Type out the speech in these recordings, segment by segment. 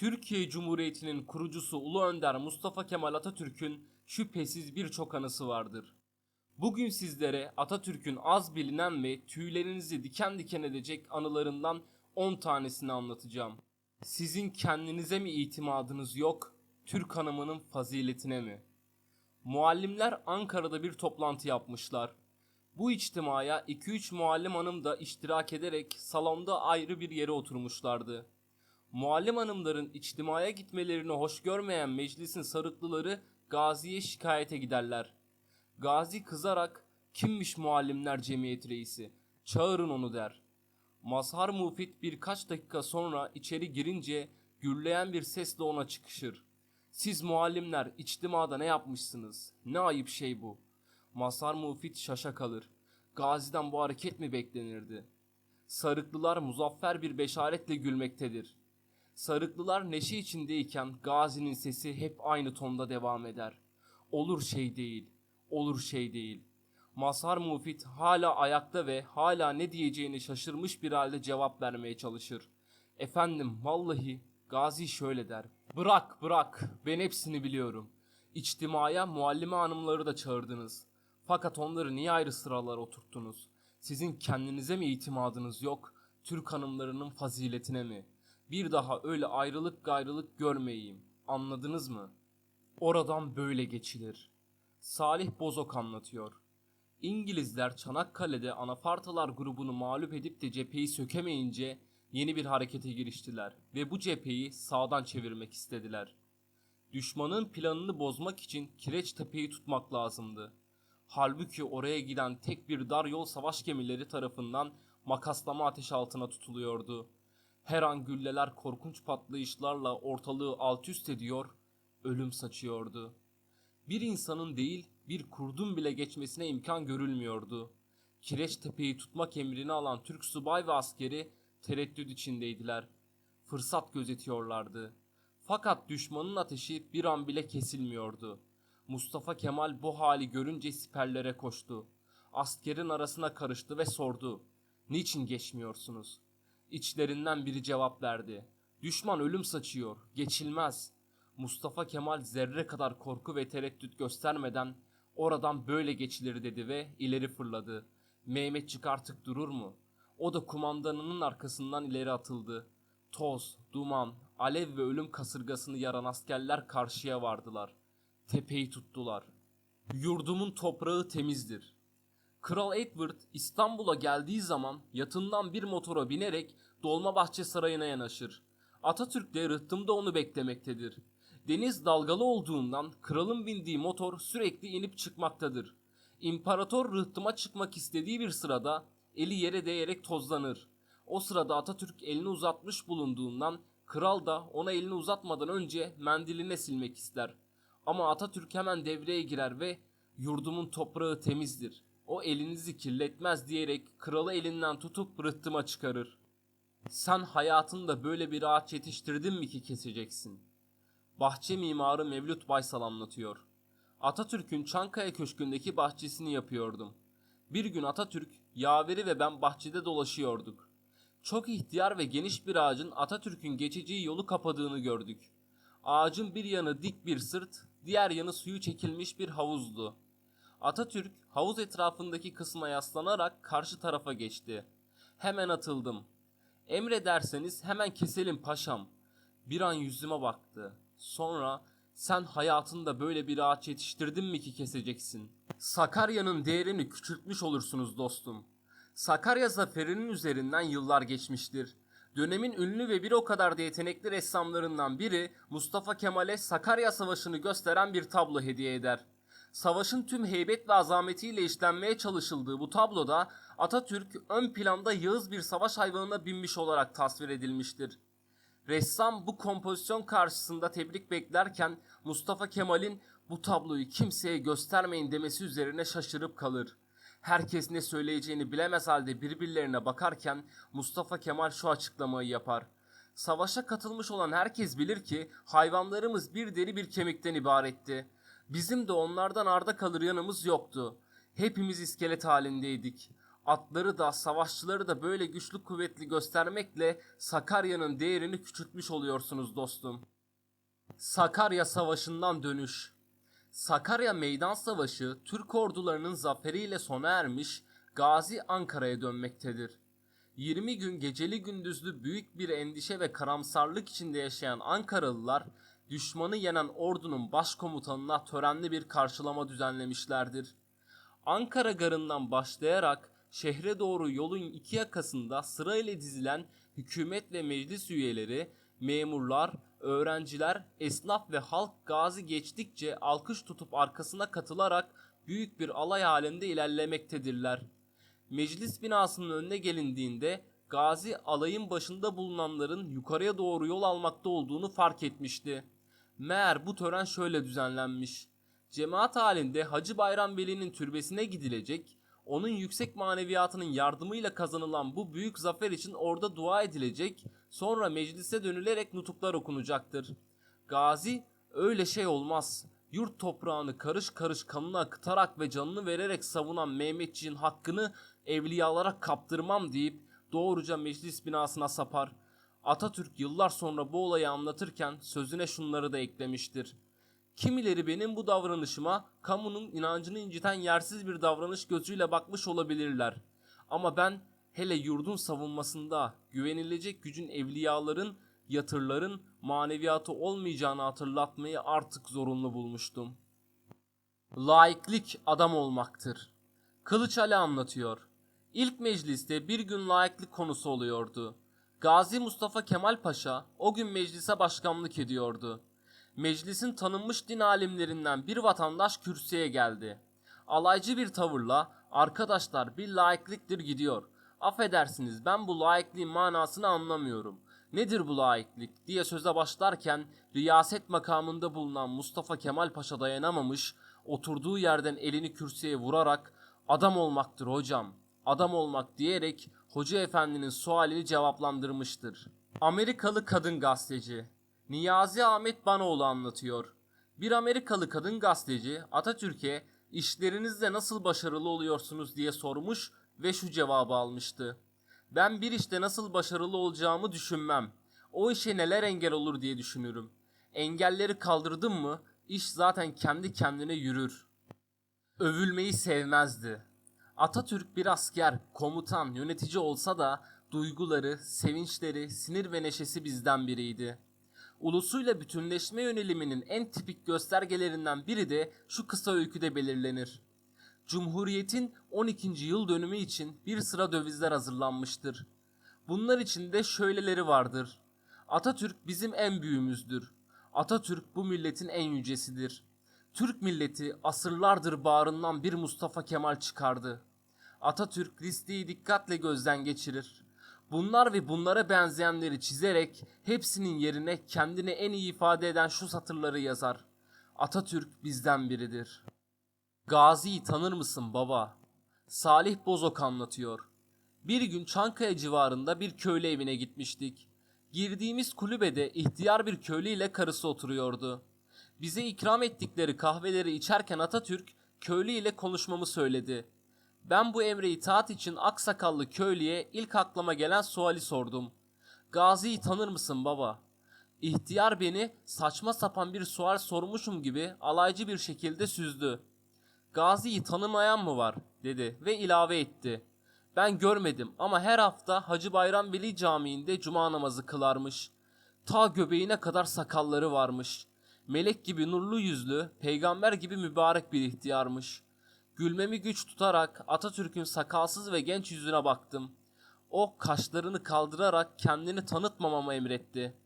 Türkiye Cumhuriyeti'nin kurucusu Ulu Önder Mustafa Kemal Atatürk'ün şüphesiz birçok anısı vardır. Bugün sizlere Atatürk'ün az bilinen ve tüylerinizi diken diken edecek anılarından 10 tanesini anlatacağım. Sizin kendinize mi itimadınız yok, Türk hanımının faziletine mi? Muallimler Ankara'da bir toplantı yapmışlar. Bu içtimaya 2-3 muallim hanım da iştirak ederek salonda ayrı bir yere oturmuşlardı. Muallim hanımların içtimaya gitmelerini hoş görmeyen meclisin sarıklıları Gazi'ye şikayete giderler. Gazi kızarak kimmiş muallimler cemiyet reisi çağırın onu der. Mazhar Mufit birkaç dakika sonra içeri girince gürleyen bir sesle ona çıkışır. Siz muallimler içtimada ne yapmışsınız? Ne ayıp şey bu. Mazhar Mufit şaşa kalır. Gazi'den bu hareket mi beklenirdi? Sarıklılar muzaffer bir beşaretle gülmektedir. Sarıklılar neşe içindeyken Gazi'nin sesi hep aynı tonda devam eder. Olur şey değil, olur şey değil. Mazhar Mufit hala ayakta ve hala ne diyeceğini şaşırmış bir halde cevap vermeye çalışır. Efendim vallahi Gazi şöyle der. Bırak bırak ben hepsini biliyorum. İçtimaya muallime hanımları da çağırdınız. Fakat onları niye ayrı sıralara oturttunuz? Sizin kendinize mi itimadınız yok? Türk hanımlarının faziletine mi? Bir daha öyle ayrılık gayrılık görmeyeyim. Anladınız mı? Oradan böyle geçilir. Salih Bozok anlatıyor. İngilizler Çanakkale'de Anafartalar grubunu mağlup edip de cepheyi sökemeyince yeni bir harekete giriştiler ve bu cepheyi sağdan çevirmek istediler. Düşmanın planını bozmak için Kireçtepe'yi tutmak lazımdı. Halbuki oraya giden tek bir dar yol savaş gemileri tarafından makaslama ateş altına tutuluyordu. Her an gülleler korkunç patlayışlarla ortalığı alt üst ediyor, ölüm saçıyordu. Bir insanın değil, bir kurdun bile geçmesine imkan görülmüyordu. Kireçtepe'yi tutmak emrini alan Türk subay ve askeri tereddüt içindeydiler. Fırsat gözetiyorlardı. Fakat düşmanın ateşi bir an bile kesilmiyordu. Mustafa Kemal bu hali görünce siperlere koştu. Askerin arasına karıştı ve sordu. Niçin geçmiyorsunuz? İçlerinden biri cevap verdi. Düşman ölüm saçıyor, geçilmez. Mustafa Kemal zerre kadar korku ve tereddüt göstermeden oradan böyle geçilir dedi ve ileri fırladı. Mehmetçik artık durur mu? O da kumandanının arkasından ileri atıldı. Toz, duman, alev ve ölüm kasırgasını yaran askerler karşıya vardılar. Tepeyi tuttular. Yurdumun toprağı temizdir. Kral Edward İstanbul'a geldiği zaman yatından bir motora binerek Dolmabahçe Sarayı'na yanaşır. Atatürk de rıhtımda onu beklemektedir. Deniz dalgalı olduğundan kralın bindiği motor sürekli inip çıkmaktadır. İmparator rıhtıma çıkmak istediği bir sırada eli yere değerek tozlanır. O sırada Atatürk elini uzatmış bulunduğundan kral da ona elini uzatmadan önce mendiline silmek ister. Ama Atatürk hemen devreye girer ve yurdumun toprağı temizdir. O elinizi kirletmez diyerek kralı elinden tutup rıhtıma çıkarır. Sen hayatında böyle bir ağaç yetiştirdin mi ki keseceksin? Bahçe mimarı Mevlüt Baysal anlatıyor. Atatürk'ün Çankaya Köşkü'ndeki bahçesini yapıyordum. Bir gün Atatürk, yaveri ve ben bahçede dolaşıyorduk. Çok ihtiyar ve geniş bir ağacın Atatürk'ün geçeceği yolu kapadığını gördük. Ağacın bir yanı dik bir sırt, diğer yanı suyu çekilmiş bir havuzdu. Atatürk havuz etrafındaki kısma yaslanarak karşı tarafa geçti. Hemen atıldım. Emrederseniz hemen keselim paşam. Bir an yüzüme baktı. Sonra sen hayatında böyle bir ağaç yetiştirdin mi ki keseceksin? Sakarya'nın değerini küçültmüş olursunuz dostum. Sakarya zaferinin üzerinden yıllar geçmiştir. Dönemin ünlü ve bir o kadar da yetenekli ressamlarından biri Mustafa Kemal'e Sakarya Savaşı'nı gösteren bir tablo hediye eder. Savaşın tüm heybet ve azametiyle işlenmeye çalışıldığı bu tabloda Atatürk ön planda yağız bir savaş hayvanına binmiş olarak tasvir edilmiştir. Ressam bu kompozisyon karşısında tebrik beklerken Mustafa Kemal'in bu tabloyu kimseye göstermeyin demesi üzerine şaşırıp kalır. Herkes ne söyleyeceğini bilemez halde birbirlerine bakarken Mustafa Kemal şu açıklamayı yapar. Savaşa katılmış olan herkes bilir ki hayvanlarımız bir deri bir kemikten ibaretti. Bizim de onlardan arda kalır yanımız yoktu. Hepimiz iskelet halindeydik. Atları da savaşçıları da böyle güçlü kuvvetli göstermekle Sakarya'nın değerini küçültmüş oluyorsunuz dostum. Sakarya Savaşı'ndan dönüş. Sakarya Meydan Savaşı Türk ordularının zaferiyle sona ermiş, Gazi Ankara'ya dönmektedir. 20 gün geceli gündüzlü büyük bir endişe ve karamsarlık içinde yaşayan Ankaralılar, düşmanı yenen ordunun başkomutanına törenli bir karşılama düzenlemişlerdir. Ankara garından başlayarak şehre doğru yolun iki yakasında sırayla dizilen hükümet ve meclis üyeleri, memurlar, öğrenciler, esnaf ve halk gazi geçtikçe alkış tutup arkasına katılarak büyük bir alay halinde ilerlemektedirler. Meclis binasının önüne gelindiğinde Gazi alayın başında bulunanların yukarıya doğru yol almakta olduğunu fark etmişti. Meğer bu tören şöyle düzenlenmiş. Cemaat halinde Hacı Bayram Veli'nin türbesine gidilecek, onun yüksek maneviyatının yardımıyla kazanılan bu büyük zafer için orada dua edilecek, sonra meclise dönülerek nutuklar okunacaktır. Gazi, öyle şey olmaz. Yurt toprağını karış karış kanını akıtarak ve canını vererek savunan Mehmetçiğin hakkını evliyalara kaptırmam deyip doğruca meclis binasına sapar. Atatürk yıllar sonra bu olayı anlatırken sözüne şunları da eklemiştir. Kimileri benim bu davranışıma kamunun inancını inciten yersiz bir davranış gözüyle bakmış olabilirler. Ama ben hele yurdun savunmasında güvenilecek gücün evliyaların, yatırların maneviyatı olmayacağını hatırlatmayı artık zorunlu bulmuştum. Laiklik adam olmaktır. Kılıç Ali anlatıyor. İlk mecliste bir gün laiklik konusu oluyordu. Gazi Mustafa Kemal Paşa o gün meclise başkanlık ediyordu. Meclisin tanınmış din alimlerinden bir vatandaş kürsüye geldi. Alaycı bir tavırla arkadaşlar bir laikliktir gidiyor. Affedersiniz ben bu laikliğin manasını anlamıyorum. Nedir bu laiklik diye söze başlarken riyaset makamında bulunan Mustafa Kemal Paşa dayanamamış, oturduğu yerden elini kürsüye vurarak adam olmaktır hocam, adam olmak diyerek Hoca Efendi'nin sualini cevaplandırmıştır. Amerikalı kadın gazeteci Niyazi Ahmet Banoğlu anlatıyor. Bir Amerikalı kadın gazeteci Atatürk'e işlerinizde nasıl başarılı oluyorsunuz diye sormuş ve şu cevabı almıştı. Ben bir işte nasıl başarılı olacağımı düşünmem. O işe neler engel olur diye düşünürüm. Engelleri kaldırdım mı iş zaten kendi kendine yürür. Övülmeyi sevmezdi. Atatürk bir asker, komutan, yönetici olsa da duyguları, sevinçleri, sinir ve neşesi bizden biriydi. Ulusuyla bütünleşme yöneliminin en tipik göstergelerinden biri de şu kısa öyküde belirlenir. Cumhuriyetin 12. yıl dönümü için bir sıra dövizler hazırlanmıştır. Bunlar içinde şöyleleri vardır. Atatürk bizim en büyüğümüzdür. Atatürk bu milletin en yücesidir. Türk milleti asırlardır bağrından bir Mustafa Kemal çıkardı. Atatürk listeyi dikkatle gözden geçirir. Bunlar ve bunlara benzeyenleri çizerek hepsinin yerine kendini en iyi ifade eden şu satırları yazar. Atatürk bizden biridir. Gazi'yi tanır mısın baba? Salih Bozok anlatıyor. Bir gün Çankaya civarında bir köylü evine gitmiştik. Girdiğimiz kulübede ihtiyar bir köylü ile karısı oturuyordu. Bize ikram ettikleri kahveleri içerken Atatürk köylü ile konuşmamı söyledi. Ben bu emre itaat için aksakallı köylüye ilk aklıma gelen suali sordum. Gazi'yi tanır mısın baba? İhtiyar beni saçma sapan bir sual sormuşum gibi alaycı bir şekilde süzdü. Gazi'yi tanımayan mı var dedi ve ilave etti. Ben görmedim ama her hafta Hacı Bayram Veli Camii'nde cuma namazı kılarmış. Ta göbeğine kadar sakalları varmış. Melek gibi nurlu yüzlü, peygamber gibi mübarek bir ihtiyarmış. Gülmemi güç tutarak Atatürk'ün sakalsız ve genç yüzüne baktım. O kaşlarını kaldırarak kendini tanıtmamamı emretti.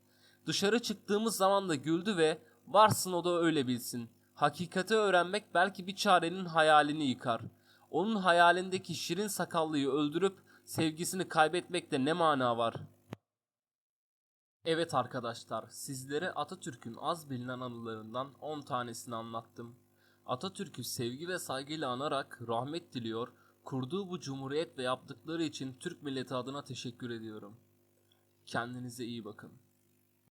Dışarı çıktığımız zaman da güldü ve varsın o da öyle bilsin. Hakikati öğrenmek belki bir çarenin hayalini yıkar. Onun hayalindeki şirin sakallıyı öldürüp sevgisini kaybetmekte ne mana var? Evet arkadaşlar, sizlere Atatürk'ün az bilinen anılarından 10 tanesini anlattım. Atatürk'ü sevgi ve saygıyla anarak rahmet diliyor, kurduğu bu cumhuriyet ve yaptıkları için Türk milleti adına teşekkür ediyorum. Kendinize iyi bakın.